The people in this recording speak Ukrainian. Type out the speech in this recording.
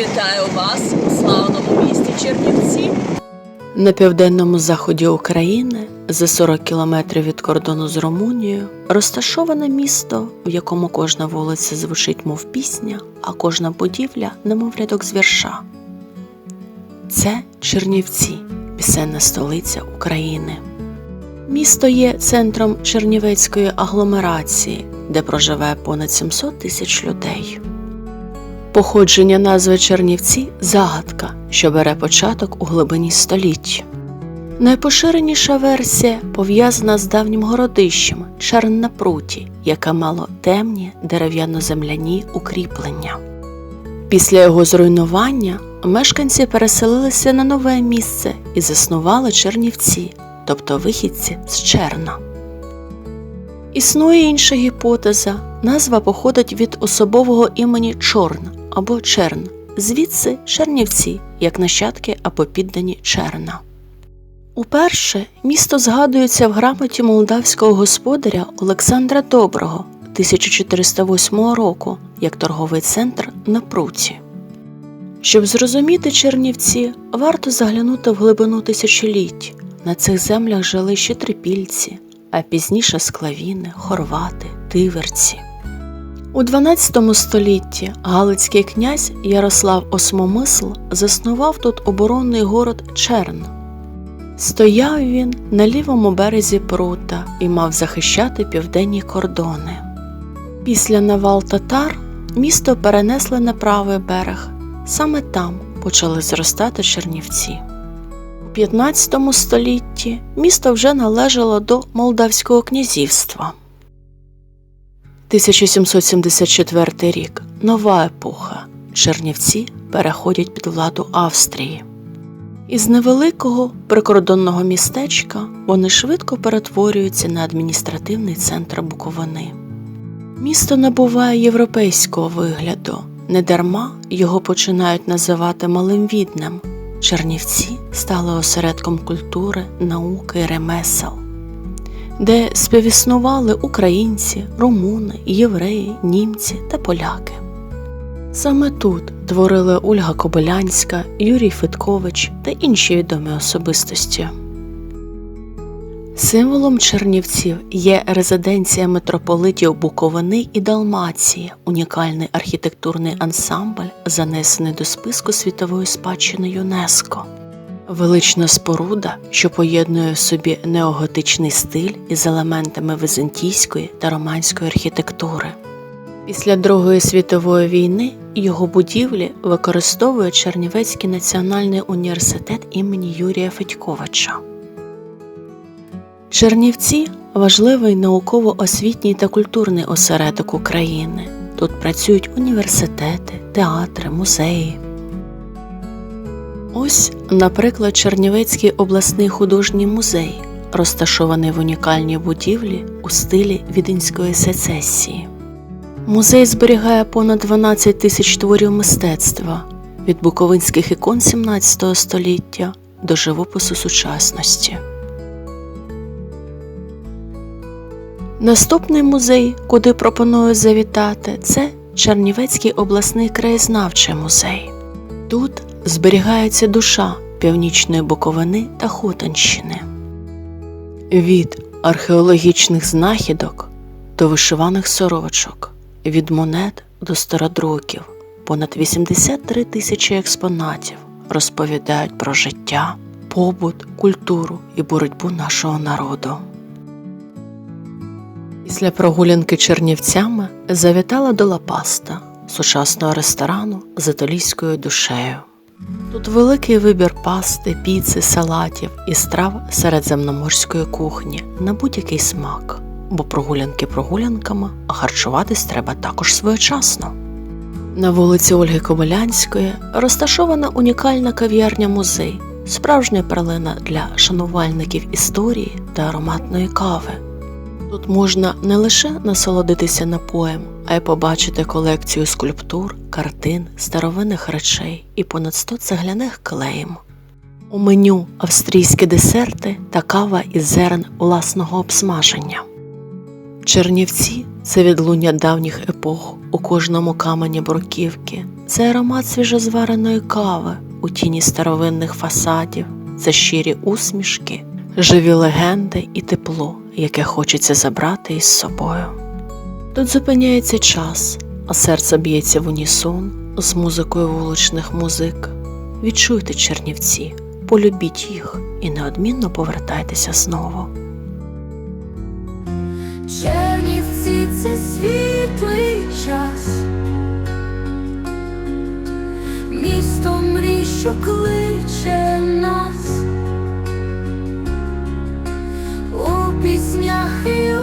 Вітаю вас у славному місті Чернівці. На південному заході України, за 40 кілометрів від кордону з Румунією, розташоване місто, в якому кожна вулиця звучить мов пісня, а кожна будівля немов рядок з вірша. Це Чернівці, пісенна столиця України. Місто є центром Чернівецької агломерації, де проживає понад 700 тисяч людей. Походження назви Чернівці загадка, що бере початок у глибині століть. Найпоширеніша версія пов'язана з давнім городищем Черн яке мало темні дерев'яно-земляні укріплення. Після його зруйнування мешканці переселилися на нове місце і заснували Чернівці, тобто вихідці з Черна. Існує інша гіпотеза. Назва походить від особового імені Чорн або Черн, звідси Чернівці, як нащадки або піддані Черна. Уперше місто згадується в грамоті молдавського господаря Олександра Доброго 1408 року як торговий центр на пруті. Щоб зрозуміти Чернівці, варто заглянути в глибину тисячоліть. На цих землях жили ще трипільці, а пізніше склавіни, хорвати, тиверці. У XII столітті Галицький князь Ярослав Осмомисл заснував тут оборонний город Черн. Стояв він на лівому березі прута і мав захищати південні кордони. Після навал татар місто перенесли на правий берег. Саме там почали зростати Чернівці. У 15 столітті місто вже належало до Молдавського князівства. 1774 рік нова епоха. Чернівці переходять під владу Австрії. Із невеликого прикордонного містечка вони швидко перетворюються на адміністративний центр Буковини. Місто набуває європейського вигляду, недарма його починають називати Малим Віднем. Чернівці стали осередком культури, науки і ремесел, де співіснували українці, румуни, євреї, німці та поляки. Саме тут творили Ольга Кобилянська, Юрій Федкович та інші відомі особистості. Символом Чернівців є резиденція митрополитів Буковини і Далмації, унікальний архітектурний ансамбль, занесений до списку світової спадщини ЮНЕСКО. Велична споруда, що поєднує в собі неоготичний стиль із елементами візантійської та романської архітектури. Після Другої світової війни його будівлі використовує Чернівецький національний університет імені Юрія Федьковича. Чернівці важливий науково-освітній та культурний осередок України. Тут працюють університети, театри, музеї. Ось, наприклад, Чернівецький обласний художній музей, розташований в унікальній будівлі у стилі віденської сецесії. Музей зберігає понад 12 тисяч творів мистецтва від буковинських ікон 17 століття до живопису сучасності. Наступний музей, куди пропоную завітати, це Чернівецький обласний краєзнавчий музей. Тут зберігається душа північної Буковини та Хотинщини. Від археологічних знахідок до вишиваних сорочок, від монет до стародруків, понад 83 тисячі експонатів розповідають про життя, побут, культуру і боротьбу нашого народу. Після прогулянки Чернівцями завітала до Лапаста, сучасного ресторану з італійською душею. Тут великий вибір пасти, піци, салатів і страв середземноморської кухні на будь-який смак, бо прогулянки прогулянками, харчуватись треба також своєчасно. На вулиці Ольги Кобилянської розташована унікальна кав'ярня музей, справжня перлина для шанувальників історії та ароматної кави. Тут можна не лише насолодитися напоєм, а й побачити колекцію скульптур, картин, старовинних речей і понад 100 цегляних клеїм. У меню австрійські десерти та кава із зерен власного обсмаження. Чернівці це відлуння давніх епох у кожному камені бруківки, Це аромат свіжозвареної кави у тіні старовинних фасадів, це щирі усмішки, живі легенди і тепло, яке хочеться забрати із собою. Тут зупиняється час, а серце б'ється в унісон з музикою вуличних музик. Відчуйте Чернівці, полюбіть їх і неодмінно повертайтеся знову. Чернівці це світлий час, місто мрій, що кличе нас у піснях і